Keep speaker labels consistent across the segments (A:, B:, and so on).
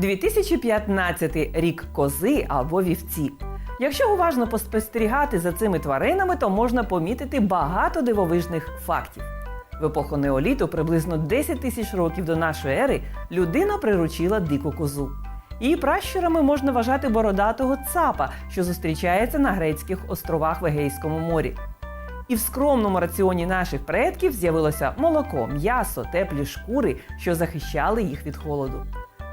A: 2015 рік кози або вівці. Якщо уважно поспостерігати за цими тваринами, то можна помітити багато дивовижних фактів. В епоху неоліту, приблизно 10 тисяч років до нашої ери, людина приручила дику козу. Її пращурами можна вважати бородатого цапа, що зустрічається на грецьких островах в Егейському морі. І в скромному раціоні наших предків з'явилося молоко, м'ясо, теплі шкури, що захищали їх від холоду.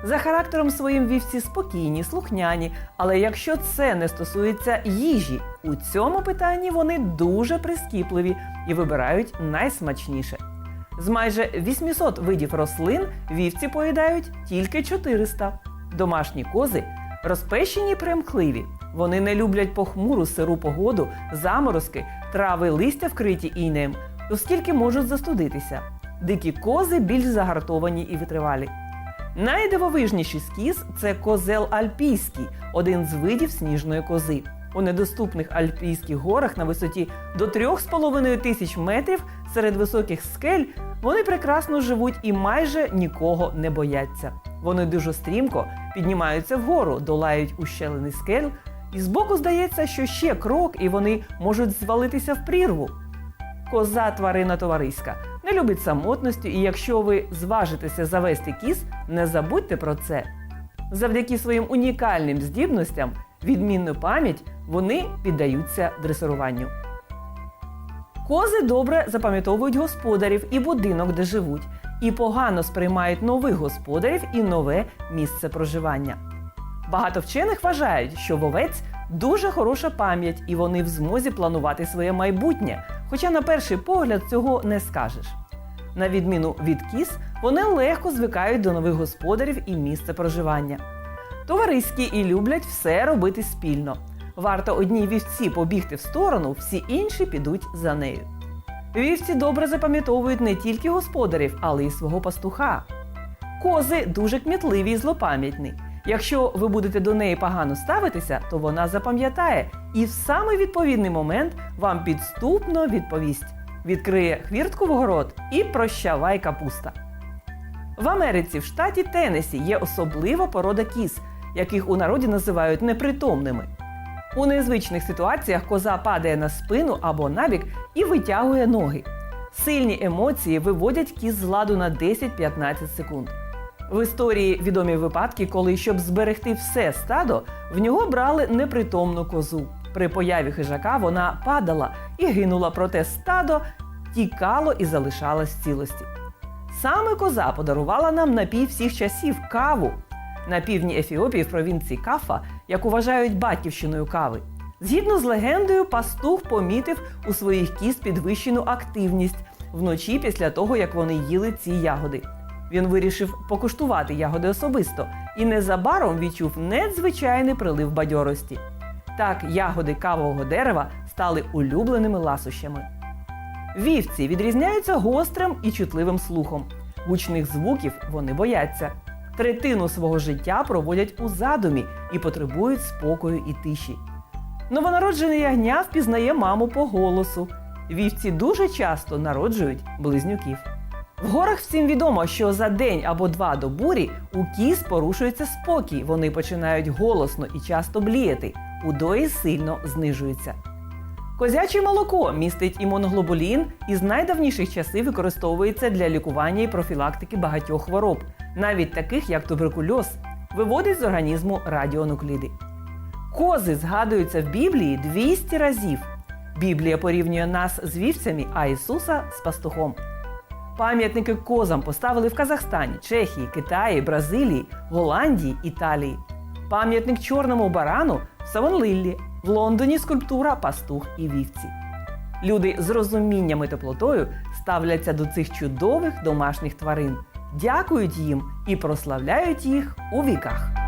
A: За характером своїм вівці спокійні, слухняні, але якщо це не стосується їжі, у цьому питанні вони дуже прискіпливі і вибирають найсмачніше. З майже 800 видів рослин вівці поїдають тільки 400. Домашні кози розпещені примхливі. Вони не люблять похмуру сиру погоду, заморозки, трави листя вкриті інеєм, оскільки можуть застудитися. Дикі кози більш загартовані і витривалі. Найдивовижніший скіз це козел альпійський, один з видів сніжної кози. У недоступних альпійських горах на висоті до 3,5 тисяч метрів серед високих скель вони прекрасно живуть і майже нікого не бояться. Вони дуже стрімко піднімаються вгору, долають ущелини скель, і збоку здається, що ще крок, і вони можуть звалитися в прірву. Коза тварина товариська не любить самотності, і якщо ви зважитеся завести кіз, не забудьте про це. Завдяки своїм унікальним здібностям, відмінну пам'ять, вони піддаються дресируванню. Кози добре запам'ятовують господарів і будинок, де живуть, і погано сприймають нових господарів і нове місце проживання. Багато вчених вважають, що в овець дуже хороша пам'ять, і вони в змозі планувати своє майбутнє, хоча на перший погляд цього не скажеш. На відміну від кіз, вони легко звикають до нових господарів і місця проживання. Товариські і люблять все робити спільно. Варто одній вівці побігти в сторону, всі інші підуть за нею. Вівці добре запам'ятовують не тільки господарів, але й свого пастуха. Кози дуже кмітливі і злопам'ятні. Якщо ви будете до неї погано ставитися, то вона запам'ятає і в самий відповідний момент вам підступно відповість: відкриє хвіртку в огород і прощавай капуста. В Америці, в штаті Теннесі, є особлива порода кіз, яких у народі називають непритомними. У незвичних ситуаціях коза падає на спину або набік і витягує ноги. Сильні емоції виводять кіз з ладу на 10-15 секунд. В історії відомі випадки, коли, щоб зберегти все стадо, в нього брали непритомну козу. При появі хижака вона падала і гинула, проте стадо тікало і залишалось в цілості. Саме коза подарувала нам напій всіх часів каву. На півдні Ефіопії в провінції Кафа, яку вважають батьківщиною кави. Згідно з легендою, пастух помітив у своїх кіз підвищену активність вночі після того, як вони їли ці ягоди. Він вирішив покуштувати ягоди особисто і незабаром відчув надзвичайний прилив бадьорості. Так ягоди кавового дерева стали улюбленими ласощами. Вівці відрізняються гострим і чутливим слухом. Гучних звуків вони бояться. Третину свого життя проводять у задумі і потребують спокою і тиші. Новонароджене ягня впізнає маму по голосу. Вівці дуже часто народжують близнюків. В горах всім відомо, що за день або два до бурі у кіз порушується спокій. Вони починають голосно і часто бліяти. Удої сильно знижуються. Козяче молоко містить імуноглобулін і з найдавніших часів використовується для лікування і профілактики багатьох хвороб, навіть таких як туберкульоз, виводить з організму радіонукліди. Кози згадуються в Біблії 200 разів. Біблія порівнює нас з вівцями, а Ісуса з пастухом. Пам'ятники козам поставили в Казахстані, Чехії, Китаї, Бразилії, Голландії, Італії. Пам'ятник чорному барану в Савонлиллі, в Лондоні скульптура Пастух і вівці. Люди з розумінням і теплотою ставляться до цих чудових домашніх тварин, дякують їм і прославляють їх у віках.